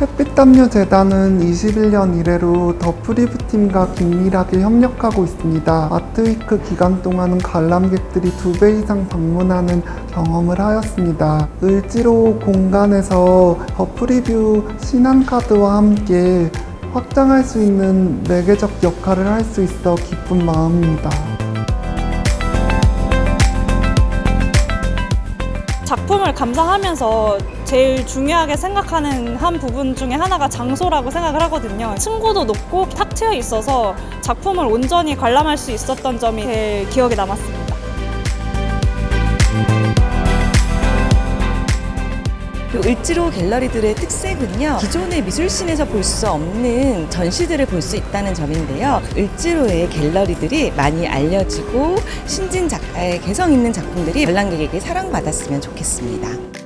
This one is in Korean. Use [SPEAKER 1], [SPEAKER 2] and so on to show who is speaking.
[SPEAKER 1] 햇빛담요 재단은 21년 이래로 더 프리브 팀과 긴밀하게 협력하고 있습니다. 아트위크 기간 동안은 관람객들이 두 배 이상 방문하는 경험을 하였습니다. 을지로 공간에서 더 프리뷰 신한카드와 함께 확장할 수 있는 매개적 역할을 할 수 있어 기쁜 마음입니다.
[SPEAKER 2] 작품을 감상하면서 제일 중요하게 생각하는 한 부분 중에 하나가 장소라고 생각을 하거든요. 층고도 높고 탁 트여 있어서 작품을 온전히 관람할 수 있었던 점이 제일 기억에 남았습니다.
[SPEAKER 3] 그 을지로 갤러리들의 특색은요 기존의 미술신에서 볼 수 없는 전시들을 볼 수 있다는 점인데요 을지로의 갤러리들이 많이 알려지고 신진 작가의 개성 있는 작품들이 관람객에게 사랑받았으면 좋겠습니다.